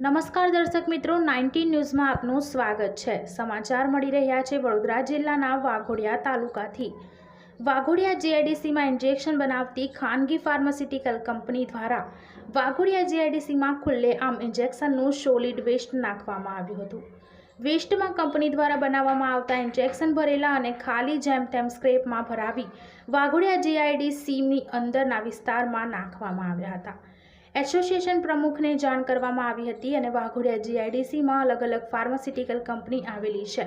નમસ્કાર દર્શક મિત્રો, નાઇન્ટીન ન્યૂઝમાં આપનું સ્વાગત છે. સમાચાર મળી રહ્યા છે વડોદરા જિલ્લાના વાઘોડિયા તાલુકાથી. વાઘોડિયા જીઆઈડીસીમાં ઇન્જેક્શન બનાવતી ખાનગી ફાર્માસ્યુટિકલ કંપની દ્વારા વાઘોડિયા જીઆઈડીસીમાં ખુલ્લેઆમ ઇન્જેક્શનનું સોલિડ વેસ્ટ નાખવામાં આવ્યું હતું. વેસ્ટમાં કંપની દ્વારા બનાવવામાં આવતા ઇન્જેક્શન ભરેલા અને ખાલી જેમ તેમ સ્ક્રેપમાં ભરાવી વાઘોડિયા જીઆઈડીસીની અંદરના વિસ્તારમાં નાખવામાં આવ્યા હતા. એસોસિએશન પ્રમુખને જાણ કરવામાં આવી હતી અને વાઘોડિયા જીઆઈડીસીમાં અલગ અલગ ફાર્માસ્યુટિકલ કંપની આવેલી છે.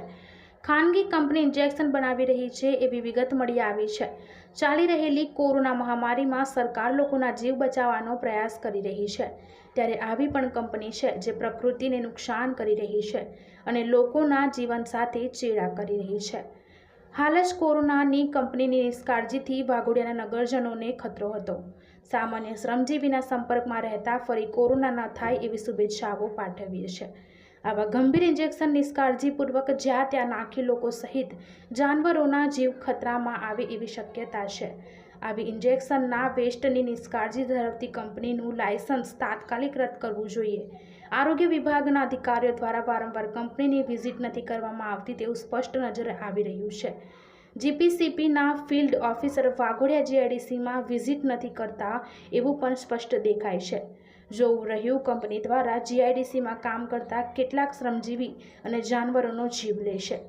ખાનગી કંપની ઇન્જેક્શન બનાવી રહી છે એવી વિગત મળી આવી છે. ચાલી રહેલી કોરોના મહામારીમાં સરકાર લોકોના જીવ બચાવવાનો પ્રયાસ કરી રહી છે. ત્યારે આવી પણ કંપની છે જે પ્રકૃતિને નુકસાન કરી રહી છે અને લોકોના જીવન સાથે ચેડા કરી રહી છે. હાલ જ કોરોનાની કંપનીની નિષ્કાળજીથી વાઘોડિયાના નગરજનોને ખતરો હતો. સામાન્ય શ્રમજીવીના સંપર્કમાં રહેતા ફરી કોરોના ન થાય એવી શુભેચ્છાઓ પાઠવીએ છે આવા ગંભીર ઇન્જેક્શન નિષ્કાળજીપૂર્વક જ્યાં ત્યાં નાખી લોકો સહિત જાનવરોના જીવ ખતરામાં આવે એવી શક્યતા છે. આવી ઇન્જેક્શનના વેસ્ટની નિષ્કાળજી ધરાવતી કંપનીનું લાયસન્સ તાત્કાલિક રદ કરવું જોઈએ. આરોગ્ય વિભાગના અધિકારીઓ દ્વારા વારંવાર કંપનીની વિઝિટ નથી કરવામાં આવતી તેવું સ્પષ્ટ નજરે આવી રહ્યું છે. જીપીસીપીના ફિલ્ડ ઓફિસર વાઘોડિયા જીઆઈડીસીમાં વિઝિટ નથી કરતા એવું પણ સ્પષ્ટ દેખાય છે. જોવું રહ્યું, કંપની દ્વારા જીઆઈડીસીમાં કામ કરતા કેટલાક શ્રમજીવી અને જાનવરોનો જીવ લેશે